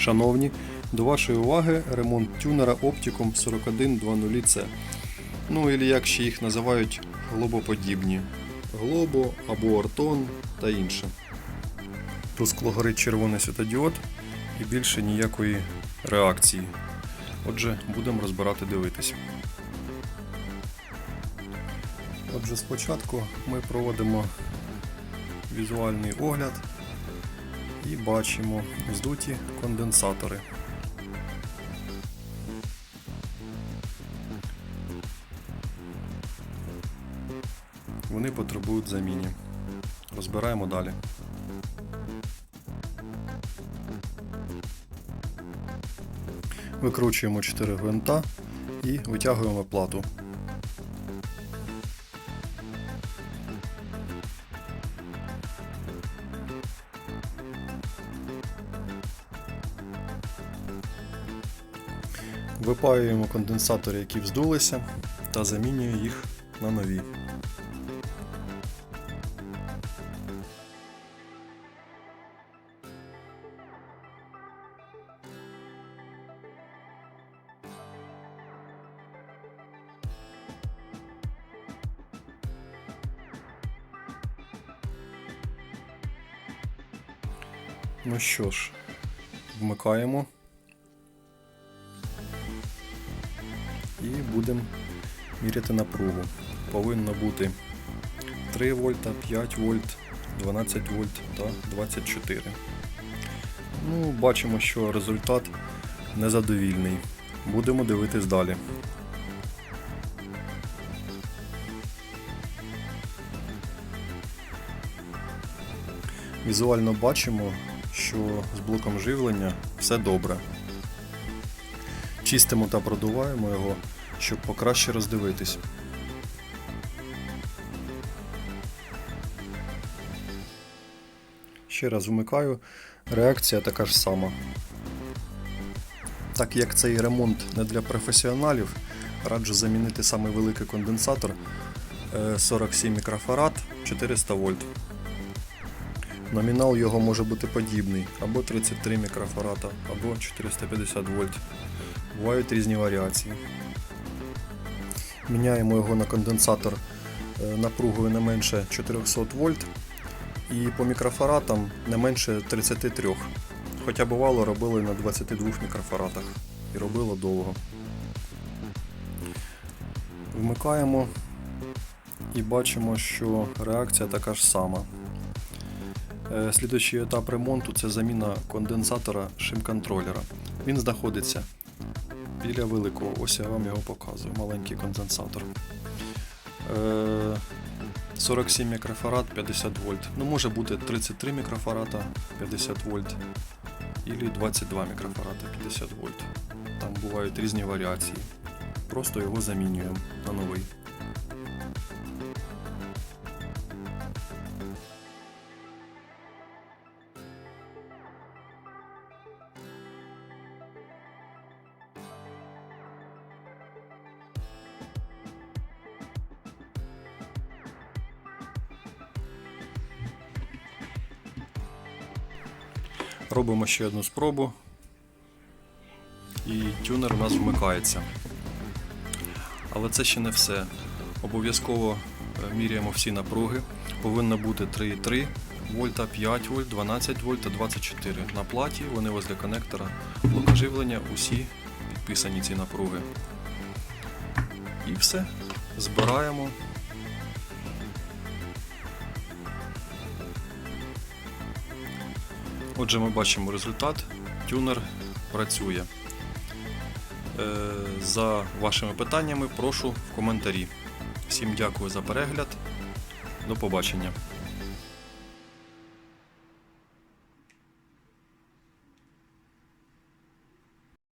Шановні, до вашої уваги ремонт тюнера Opticom 4120C. Ну, і як ще їх називають глобоподібні. Глобо або Ортон та інше. Тускло горить червоний світодіод і більше ніякої реакції. Отже, будемо розбирати дивитись. Отже, спочатку ми проводимо візуальний огляд і бачимо здуті конденсатори. Вони потребують заміні. Розбираємо далі. Викручуємо 4 гвинта і витягуємо плату. Випаюємо конденсатори, які вздулися, та замінюємо їх на нові. Ну що ж, вмикаємо. І будемо міряти напругу. Повинно бути 3 вольта, 5 вольт, 12 вольт та 24. Ну, бачимо, що результат незадовільний. Будемо дивитись далі. Візуально бачимо, що з блоком живлення все добре. Чистимо та продуваємо його, щоб покраще роздивитись. Ще раз вмикаю, реакція така ж сама. Так як цей ремонт не для професіоналів, раджу замінити самий великий конденсатор е, 47 мікрофарад 400 вольт. Номінал його може бути подібний, або 33 мікрофарада, або 450 вольт. Бувають різні варіації. Міняємо його на конденсатор е, напругою не менше 400 вольт і по мікрофаратам не менше 33. Хоча бувало робили на 22 мікрофаратах і робило довго. Вмикаємо і бачимо, що реакція така ж сама. Е, Слідуючий етап ремонту це заміна конденсатора шим-контролера. Він знаходиться біля великого. Ось я вам його показую. Маленький конденсатор. Е, 47 мікрофарад 50 вольт. Ну, може бути 33 мікрофарада 50 вольт. Ілі 22 мікрофарада 50 вольт. Там бувають різні варіації. Просто його замінюємо на новий. Робимо ще одну спробу. І тюнер у нас вмикається. Але це ще не все. Обов'язково е, міряємо всі напруги. Повинно бути 3,3 вольта, 5 вольт, 12 вольт та 24. На платі вони возле коннектора блокоживлення, усі підписані ці напруги. І все. Збираємо. Отже, ми бачимо результат. Тюнер працює. Е, За вашими питаннями прошу в коментарі. Всім дякую за перегляд. До побачення.